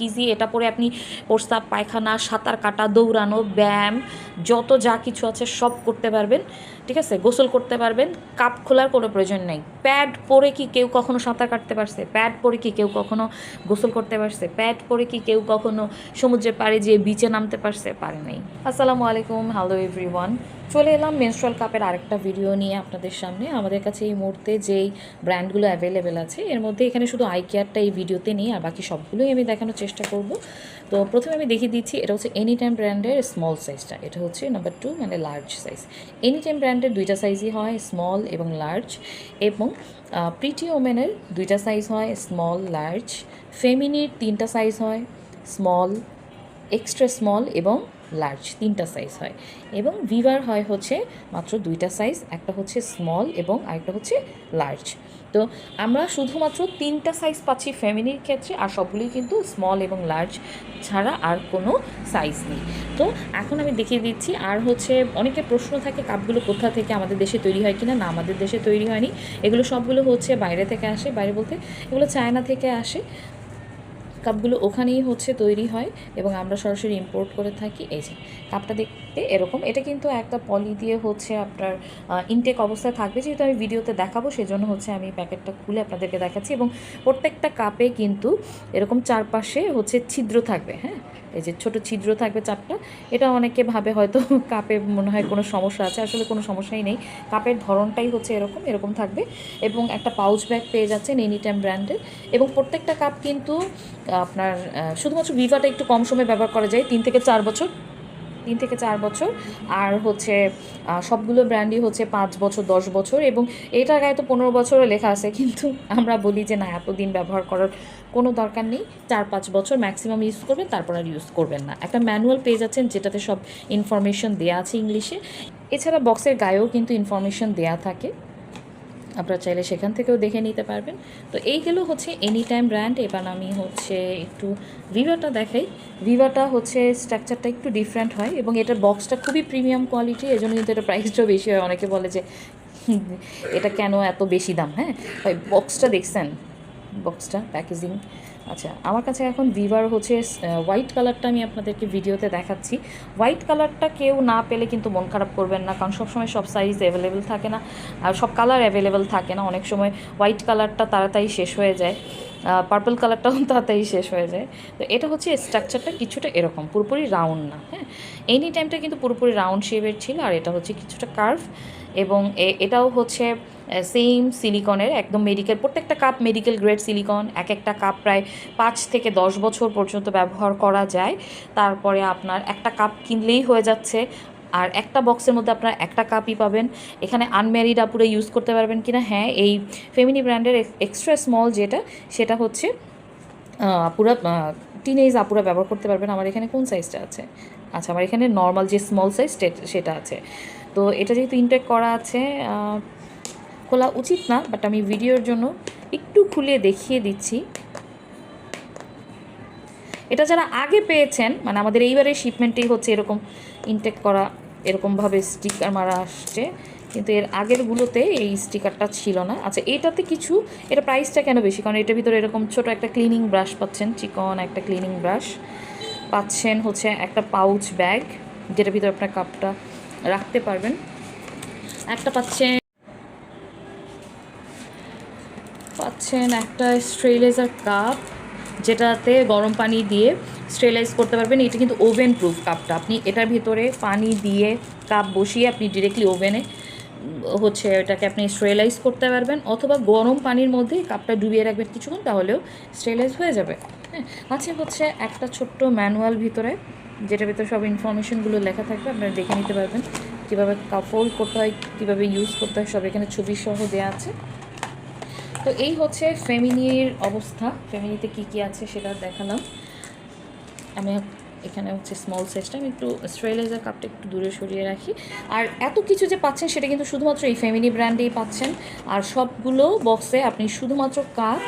Easy এটা পরে আপনি প্রস্তাব, পায়খানা, সাঁতার কাটা, দৌড়ানো, ব্যায়াম, যত যা কিছু আছে সব করতে পারবেন, ঠিক আছে? গোসল করতে পারবেন, কাপ খোলার কোনো প্রয়োজন নেই। প্যাড পরে কি কেউ কখনো সাঁতার কাটতে পারছে? প্যাড পরে কি কেউ কখনো গোসল করতে পারছে? প্যাড পরে কি কেউ কখনো সমুদ্রের পাড়ে যেয়ে বিচে নামতে পারছে? পারে নাই। আসসালামু আলাইকুম হ্যালো এভরিওয়ান চলে এলাম মেনস্ট্রাল কাপের আরেকটা ভিডিও নিয়ে আপনাদের সামনে। আমাদের কাছে এই মুহূর্তে যেই ব্র্যান্ডগুলো অ্যাভেলেবেল আছে, এর মধ্যে এখানে শুধু আই কেয়ারটা এই ভিডিওতে নেই, আর বাকি সবগুলোই আমি দেখানোর চেষ্টা করব। তো প্রথমে আমি দেখিয়ে দিচ্ছি, এটা হচ্ছে এনি টাইম ব্র্যান্ডের স্মল সাইজটা এটা হচ্ছে নাম্বার টু মানে লার্জ সাইজ এনি টাইম ব্র্যান্ডের দুইটা সাইজই হয় স্মল এবং লার্জ এবং প্রিটি ওমেনের দুইটা সাইজ হয় স্মল লার্জ ফেমিনির তিনটা সাইজ হয় স্মল এক্সট্রা স্মল এবং লার্জ তিনটা সাইজ হয়। এবং ভিভার হয় হচ্ছে মাত্র দুইটা সাইজ একটা হচ্ছে স্মল এবং আরেকটা হচ্ছে লার্জ তো আমরা শুধুমাত্র তিনটা সাইজ পাচ্ছি ফ্যামিলির ক্ষেত্রে আর সবগুলোই কিন্তু স্মল এবং লার্জ ছাড়া আর কোনো সাইজ নেই। তো এখন আমি দেখিয়ে দিচ্ছি আর হচ্ছে অনেকের প্রশ্ন থাকে, কাপগুলো কোথা থেকে আমাদের দেশে তৈরি হয় কিনা? না, আমাদের দেশে তৈরি হয়নি। এগুলো সবগুলো হচ্ছে বাইরে থেকে আসে। বাইরে বলতে এগুলো চায়না থেকে আসে। কাপগুলো ওখানেই হচ্ছে তৈরি হয় এবং আমরা সরাসরি ইম্পোর্ট করে থাকি। এই যে, কাপটা দেখতে এরকম। এটা কিন্তু একটা পলি দিয়ে হচ্ছে আপনার ইনটেক অবস্থায় থাকবে। যেহেতু আমি ভিডিওতে দেখাবো, সেজন্য হচ্ছে আমি প্যাকেটটা খুলে আপনাদেরকে দেখাচ্ছি। এবং প্রত্যেকটা কাপে কিন্তু এরকম চারপাশে হচ্ছে ছিদ্র থাকবে হ্যাঁ? এই যে ছোট ছিদ্র থাকবে চারটা এটা অনেকে ভাবে হয়তো কাপে মনে হয় কোনো সমস্যা আছে। আসলে কোনো সমস্যাই নেই। কাপের ধরনটাই হচ্ছে এরকম এরকম থাকবে। এবং একটা পাউচ ব্যাগ পেয়ে যাচ্ছেন এনি টাইম ব্র্যান্ডের এবং প্রত্যেকটা কাপ কিন্তু আপনার শুধুমাত্র ভিভাটা একটু কম সময় ব্যবহার করা যায়। তিন থেকে চার বছর। তিন থেকে চার বছর, আর হচ্ছে সবগুলো ব্র্যান্ডই হচ্ছে পাঁচ বছর, দশ বছর, এবং এটার গায়ে তো পনেরো বছরও লেখা আছে, কিন্তু আমরা বলি যে না, এতদিন ব্যবহার করার কোনো দরকার নেই। চার পাঁচ বছর ম্যাক্সিমাম ইউজ করবেন, তারপর আর ইউজ করবেন না। একটা ম্যানুয়াল পেজ আছেন যেটাতে সব ইনফরমেশন দেওয়া আছে ইংলিশে। এছাড়া বক্সের গায়েও কিন্তু ইনফরমেশন দেওয়া থাকে। আপনারা চাইলে সেখান থেকেও দেখে নিতে পারবেন। তো এই এইগুলো হচ্ছে এনি টাইম ব্র্যান্ড এবার আমি হচ্ছে একটু ভিভাটা দেখাই। ভিভাটা হচ্ছে স্ট্রাকচারটা একটু ডিফারেন্ট হয় এবং এটার বক্সটা খুবই প্রিমিয়াম কোয়ালিটি এই জন্য কিন্তু এটা প্রাইসটাও বেশি হয়। অনেকে বলে যে, এটা কেন এত বেশি দাম? হ্যাঁ? বক্সটা দেখছেন? বক্সটা প্যাকেজিং আচ্ছা আমার কাছে এখন ভিভার হচ্ছে হোয়াইট কালারটা আমি আপনাদেরকে ভিডিওতে দেখাচ্ছি। হোয়াইট কালারটা কেউ না পেলে কিন্তু মন খারাপ করবেন না, কারণ সবসময় সব সাইজ অ্যাভেলেবেল থাকে না, আর সব কালার অ্যাভেলেবেল থাকে না। অনেক সময় হোয়াইট কালারটা তাড়াতাড়ি শেষ হয়ে যায় পার্পল কালারটাও তাড়াতাড়ি শেষ হয়ে যায়। তো এটা হচ্ছে স্ট্রাকচারটা কিছুটা এরকম, পুরোপুরি রাউন্ড না হ্যাঁ? এনি টাইমটা কিন্তু পুরোপুরি রাউন্ড শেপের ছিল, আর এটা হচ্ছে কিছুটা কার্ভ এবং এটাও হচ্ছে সেম সিলিকনের একদম মেডিকেল প্রত্যেকটা কাপ মেডিকেল গ্রেড সিলিকন এক একটা কাপ প্রায় পাঁচ থেকে দশ বছর পর্যন্ত ব্যবহার করা যায়। তারপরে আপনার একটা কাপ কিনলেই হয়ে যাচ্ছে। আর একটা বক্সের মধ্যে আপনারা একটা কাপই পাবেন। এখানে আনম্যারিড আপুরে ইউজ করতে পারবেন কিনা? হ্যাঁ এই ফেমিনি ব্র্যান্ডের এক্সট্রা স্মল যেটা, সেটা হচ্ছে আপুরা টিনেজ আপুরা ব্যবহার করতে পারবেন। আমার এখানে কোন সাইজটা আছে? আচ্ছা আমার এখানে নর্মাল যে স্মল সাইজ সেটা আছে। তো এটা যেহেতু ইনটেক করা আছে খোলা উচিত না বাট আমি ভিডিওর জন্য একটু খুলে দেখিয়ে দিচ্ছি। এটা যারা আগে পেয়েছেন মানে আমাদের এইবারের শিপমেন্টেই হচ্ছে এরকম ইনটেক করা, এরকমভাবে স্টিকার মারা আসছে, কিন্তু এর আগেরগুলোতে এই স্টিকারটা ছিল না। আচ্ছা এটাতে কিছু এটা প্রাইসটা কেন বেশি? কারণ এটার ভিতরে এরকম ছোট একটা ক্লিনিং ব্রাশ পাচ্ছেন, চিকন একটা ক্লিনিং ব্রাশ পাচ্ছেন হচ্ছে একটা পাউচ ব্যাগ যেটার ভিতরে আপনার কাপটা রাখতে পারবেন। একটা পাচ্ছেন পাচ্ছেন একটা স্ট্রেলাইজার কাপ, যেটাতে গরম পানি দিয়ে স্ট্রেলাইজ করতে পারবেন। এটা কিন্তু ওভেন প্রুফ কাপটা। আপনি এটার ভিতরে পানি দিয়ে কাপ বসিয়ে আপনি ডিরেক্টলি ওভেনে হচ্ছে এটাকে আপনি স্ট্রেলাইজ করতে পারবেন। অথবা গরম পানির মধ্যে কাপটা ডুবিয়ে রাখবেন কিছুক্ষণ, তাহলেও স্ট্রেলাইজ হয়ে যাবে। হ্যাঁ আছে হচ্ছে একটা ছোট্ট ম্যানুয়াল ভিতরে, যেটার ভিতরে সব ইনফরমেশনগুলো লেখা থাকবে, আপনারা দেখে নিতে পারবেন। কীভাবে কাপ ফোল্ড করতে হয়, কীভাবে ইউজ করতে হয়, সব এখানে ছবি সহ দেওয়া আছে। তো এই হচ্ছে ফেমিনির অবস্থা। ফেমিনিতে কি কি আছে সেটা দেখালাম। আমি এখানে হচ্ছে স্মল সাইজটা আমি একটু স্ট্রেলাইজার কাপটা একটু দূরে সরিয়ে রাখি। আর এত কিছু যে পাচ্ছেন সেটা কিন্তু শুধুমাত্র এই ফেমিনি ব্র্যান্ডেই পাচ্ছেন। আর সবগুলো বক্সে আপনি শুধুমাত্র কাপ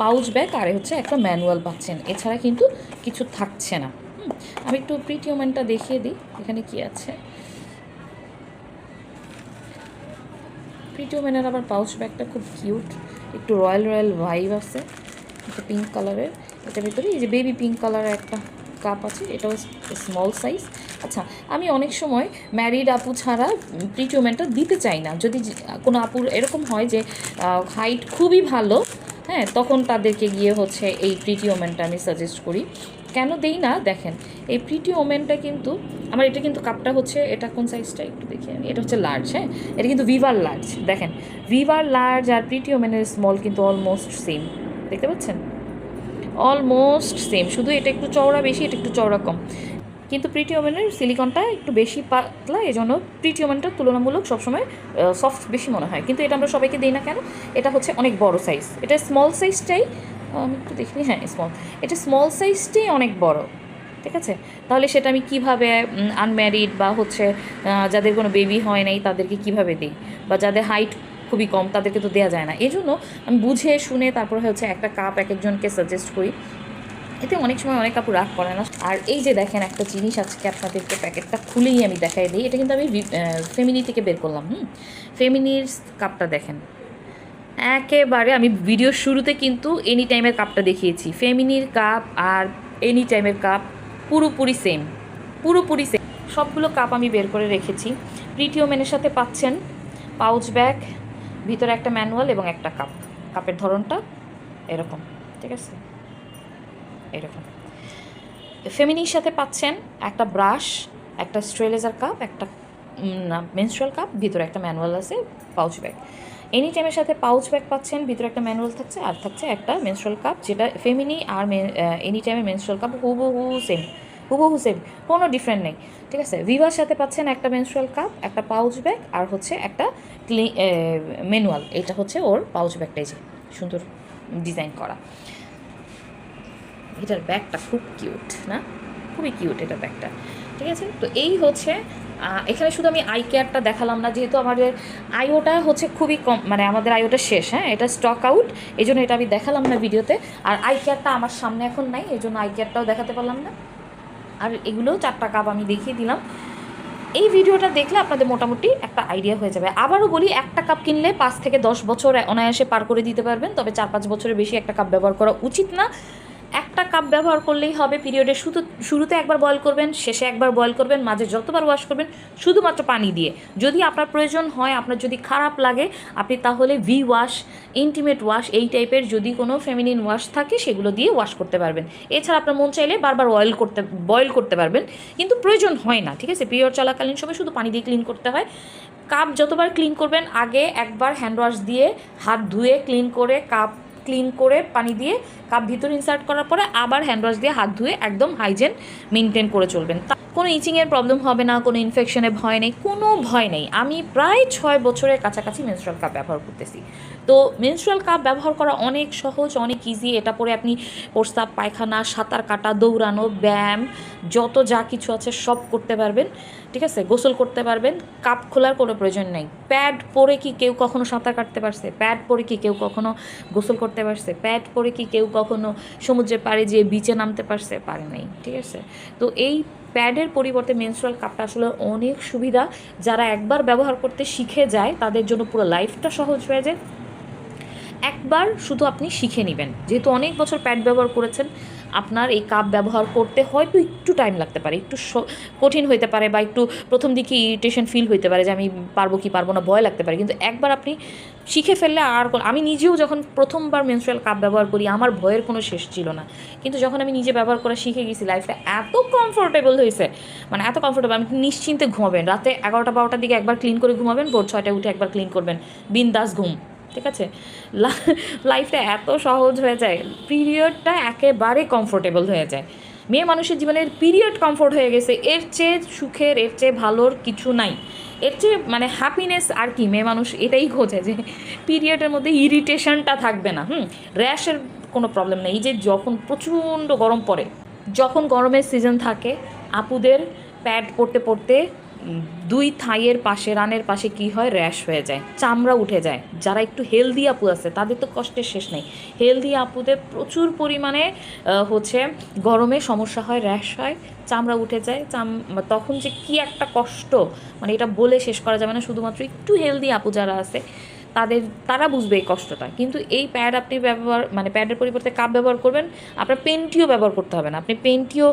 পাউচ ব্যাগ আর হচ্ছে একটা ম্যানুয়াল পাচ্ছেন। এছাড়া কিন্তু কিছু থাকছে না। আমি একটু প্রিটিওমেন্টটা দেখিয়ে দিই। এখানে কি আছে? প্রিটিওমেনের আবার পাউচ ব্যাগটা খুব কিউট একটু রয়্যাল রয়্যাল ভাইব আছে, একটা পিঙ্ক কালারের এটার ভিতরে এই যে বেবি পিঙ্ক কালারের একটা কাপ আছে, এটাও স্মল সাইজ আচ্ছা আমি অনেক সময় ম্যারিড আপু ছাড়া ট্রিটমেন্টটা দিতে চাই না। যদি কোনো আপুর এরকম হয় যে হাইট খুবই ভালো হ্যাঁ তখন তাদেরকে গিয়ে হচ্ছে এই প্রিটি ওমেনটা আমি সাজেস্ট করি। কেন দেই না? দেখেন, এই প্রিটি ওমেনটা কিন্তু, আমার এটা কিন্তু কাপটা হচ্ছে, এটা কোন সাইজটা একটু দেখি আমি? এটা হচ্ছে লার্জ হ্যাঁ? এটা কিন্তু ভিভার লার্জ দেখেন। ভিভার লার্জ আর প্রিটি ওমেনের স্মল কিন্তু অলমোস্ট সেম দেখতে পাচ্ছেন? অলমোস্ট সেম শুধু এটা একটু চওড়া বেশি, এটা একটু চওড়া কম। কিন্তু প্রিটি ওমেনের সিলিকনটা একটু বেশি পাতলা এই জন্য প্রিটি ওমেনটা তুলনামূলক সবসময় সফট বেশি মনে হয়। কিন্তু এটা আমরা সবাইকে দিই না কেন? এটা হচ্ছে অনেক বড় সাইজ এটা স্মল সাইজটাই আমি একটু দেখিনি হ্যাঁ স্মল এটা স্মল সাইজটাই অনেক বড়, ঠিক আছে? তাহলে সেটা আমি কীভাবে আনম্যারিড বা হচ্ছে যাদের কোনো বেবি হয় নাই তাদেরকে কীভাবে দিই? বা যাদের হাইট খুবই কম তাদেরকে তো দেওয়া যায় না। এই জন্য আমি বুঝে শুনে তারপরে হচ্ছে একটা কাপ এক একজনকে সাজেস্ট করি। এতে অনেক সময় অনেক কাপড় রাগ করে না। আর এই যে দেখেন একটা জিনিস আজকে আপনাদেরকে প্যাকেটটা খুলেই আমি দেখাই দিই। এটা কিন্তু আমি ফেমিনি থেকে বের করলাম, হুম? ফেমিনির কাপটা দেখেন। একেবারে আমি ভিডিওর শুরুতে কিন্তু এনি টাইমের কাপটা দেখিয়েছি। ফেমিনির কাপ আর এনি টাইমের কাপ পুরোপুরি সেম পুরোপুরি সেম সবগুলো কাপ আমি বের করে রেখেছি। প্রিটিও মেনের সাথে পাচ্ছেন পাউচ ব্যাগ ভিতরে একটা ম্যানুয়াল এবং একটা কাপ কাপের ধরনটা এরকম, ঠিক আছে? এরকম। ফেমিনির সাথে পাচ্ছেন একটা ব্রাশ একটা স্ট্রেলেজার কাপ একটা মেনস্ট্রাল কাপ ভিতরে একটা ম্যানুয়াল আছে পাউচ ব্যাগ এনি টাইমের সাথে পাউচ ব্যাগ পাচ্ছেন, ভিতরে একটা ম্যানুয়াল থাকছে, আর থাকছে একটা মেনস্ট্রাল কাপ যেটা ফেমিনি আর এনি টাইমের মেনস্ট্রাল কাপ হুবহু সেম হুবহু সেম কোনো ডিফারেন্ট নেই। ঠিক আছে? ভিভার সাথে পাচ্ছেন একটা মেনস্ট্রাল কাপ একটা পাউচ ব্যাগ আর হচ্ছে একটা ক্লি ম্যানুয়াল এটা হচ্ছে ওর পাউচ ব্যাগটাই যে, সুন্দর ডিজাইন করা। এটার ব্যাগটা খুব কিউট না? খুবই কিউট এটা ব্যাগটা ঠিক আছে? তো এই হচ্ছে এখানে শুধু আমি আই কেয়ারটা দেখালাম না, যেহেতু আমাদের আইওটা হচ্ছে খুবই কম মানে আমাদের আইওটা শেষ হ্যাঁ? এটা স্টক আউট এই জন্য এটা আমি দেখালাম না ভিডিওতে। আর আই কেয়ারটা আমার সামনে এখন নাই এই জন্য আই কেয়ারটাও দেখাতে পারলাম না। আর এগুলো চারটা কাপ আমি দেখিয়ে দিলাম। এই ভিডিওটা দেখলে আপনাদের মোটামুটি একটা আইডিয়া হয়ে যাবে। আবারও বলি, একটা কাপ কিনলে পাঁচ থেকে দশ বছর অনায়াসে পার করে দিতে পারবেন, তবে চার পাঁচ বছরের বেশি একটা কাপ ব্যবহার করা উচিত না। একটা কাপ ব্যবহার করলেই হবে। পিরিয়ডের শুধু, শুরুতে একবার বয়েল করবেন, শেষে একবার বয়েল করবেন, মাঝে যতবার ওয়াশ করবেন, শুধুমাত্র পানি দিয়ে। যদি আপনার প্রয়োজন হয়, আপনার যদি খারাপ লাগে, আপনি তাহলে ভি ওয়াশ ইন্টিমেট ওয়াশ এই টাইপের যদি কোনো ফেমিনিন ওয়াশ থাকে, সেগুলো দিয়ে ওয়াশ করতে পারবেন। এছাড়া আপনার মন চাইলে বারবার অয়েল করতে বয়েল করতে পারবেন। কিন্তু প্রয়োজন হয় না, ঠিক আছে? পিরিয়ড চলাকালীন সময় শুধু পানি দিয়ে ক্লিন করতে হয়। কাপ যতবার ক্লিন করবেন, আগে একবার হ্যান্ড ওয়াশ দিয়ে হাত ধুয়ে ক্লিন করে কাপ ক্লিন করে পানি দিয়ে কাপ ভিতরে ইনসার্ট করার পরে আবার হ্যান্ড ওয়াশ দিয়ে হাত ধুয়ে একদম হাইজেন মেনটেন করে চলবেন। কোনো ইচিংয়ের প্রবলেম হবে না, কোনো ইনফেকশনের ভয় নেই, কোনো ভয় নেই। আমি প্রায় ছয় বছরের কাছাকাছি মেনস্ট্রাল কাপ ব্যবহার করতেছি। তো মেনস্ট্রাল কাপ ব্যবহার করা অনেক সহজ, অনেক ইজি এটা পরে আপনি প্রস্তাব, পায়খানা, সাঁতার কাটা, দৌড়ানো, ব্যায়াম, যত যা কিছু আছে সব করতে পারবেন, ঠিক আছে? গোসল করতে পারবেন কাপ খোলার কোনো প্রয়োজন নেই। প্যাড পরে কি কেউ কখনো সাঁতার কাটতে পারছে? প্যাড পরে কি কেউ কখনো গোসল করতে পারছে? প্যাড পরে কি কেউ কখনো সমুদ্রের পাড়ে যেয়ে বিচে নামতে পারছে? পারে নাই, ঠিক আছে? তো এই প্যাডের পরিবর্তে মেনস্ট্রাল কাপটা আসলে অনেক সুবিধা। যারা একবার ব্যবহার করতে শিখে যায়, তাদের জন্য পুরো লাইফটা সহজ হয়ে যায়। একবার শুধু আপনি শিখে নেবেন। যেহেতু অনেক বছর প্যাড ব্যবহার করেছেন, আপনার এই কাপ ব্যবহার করতে হয়তো একটু টাইম লাগতে পারে, একটু কঠিন হইতে পারে বা একটু প্রথম দিকে ইরিটেশন ফিল হইতে পারে যে আমি পারব কি পারব না, ভয় লাগতে পারে। কিন্তু একবার আপনি শিখে ফেললে আর আমি নিজেও যখন প্রথমবার মেনস্ট্রাল কাপ ব্যবহার করি, আমার ভয়ের কোনো শেষ ছিল না। কিন্তু যখন আমি নিজে ব্যবহার করা শিখে গেছি লাইফটা এত কমফোর্টেবল হয়েছে মানে এত কমফোর্টেবল আপনি নিশ্চিন্তে ঘুমাবেন। রাতে এগারোটা, বারোটার দিকে একবার ক্লিন করে ঘুমাবেন, ভোর ছয়টায় উঠে একবার ক্লিন করবেন। বিন্দাস ঘুম। ঠিক আছে? লাইফটা এত সহজ হয়ে যায় পিরিয়ডটা একেবারে কমফোর্টেবল হয়ে যায়। মেয়ে মানুষের জীবনের পিরিয়ড কমফোর্ট হয়ে গেছে এর চেয়ে সুখের এর চেয়ে ভালোর কিছু নাই। এর চেয়ে মানে হ্যাপিনেস আর কি মেয়ে মানুষ এটাই খোঁজে যে পিরিয়ডের মধ্যে ইরিটেশনটা থাকবে না হুম? র্যাশের কোনো প্রবলেম নেই। যে যখন প্রচণ্ড গরম পড়ে যখন গরমের সিজন থাকে আপুদের প্যাড পরতে উম, দুই থাইয়ের পাশে, রানের পাশে কি হয়? র্যাশ হয়ে যায়, চামড়া উঠে যায়। যারা একটু হেলদি আপু আছে, তাদের তো কষ্টের শেষ নেই। হেলদি আপুদের প্রচুর পরিমাণে হচ্ছে গরমে সমস্যা হয়, র্যাশ হয়, চামড়া উঠে যায়, চাম, তখন যে কি একটা কষ্ট মানে এটা বলে শেষ করা যাবে না। শুধুমাত্র একটু হেলদি আপু যারা আছে তাদের, তারা বুঝবে এই কষ্টটা। কিন্তু এই প্যাড আপনি ব্যবহার মানে প্যাডের পরিবর্তে কাপ ব্যবহার করবেন, আপনার পেন্টিও ব্যবহার করতে হবে না। আপনি পেন্টিও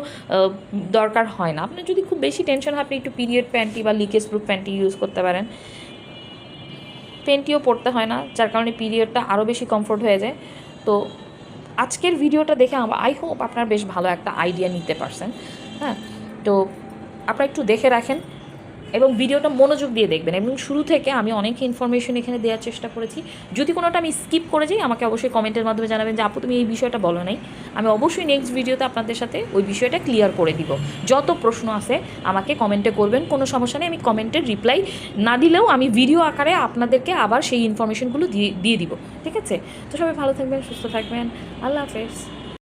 দরকার হয় না। আপনার যদি খুব বেশি টেনশন হয় আপনি একটু পিরিয়ড প্যান্টি বা লিকেজ প্রুফ প্যান্টি ইউজ করতে পারেন। পেন্টিও পড়তে হয় না, যার কারণে পিরিয়ডটা আরও বেশি কমফোর্ট হয়ে যায়। তো আজকের ভিডিওটা দেখে আই হোপ আপনার বেশ ভালো একটা আইডিয়া নিতে পারছেন। হ্যাঁ তো আপনারা একটু দেখে রাখেন। এবং ভিডিওটা মনোযোগ দিয়ে দেখবেন। এবং শুরু থেকে আমি অনেক ইনফরমেশন এখানে দেওয়ার চেষ্টা করেছি। যদি কোনোটা আমি স্কিপ করে যাই, আমাকে অবশ্যই কমেন্টের মাধ্যমে জানাবেন যে, আপু, তুমি এই বিষয়টা বলো নাই। আমি অবশ্যই নেক্সট ভিডিওতে আপনাদের সাথে ওই বিষয়টা ক্লিয়ার করে দিব। যত প্রশ্ন আছে, আমাকে কমেন্টে করবেন। কোনো সমস্যা নেই, আমি কমেন্টের রিপ্লাই না দিলেও আমি ভিডিও আকারে আপনাদেরকে আবার সেই ইনফরমেশনগুলো দিয়ে দিয়ে দিব। ঠিক আছে? তো সবাই ভালো থাকবেন, সুস্থ থাকবেন। আল্লাহ হাফেজ।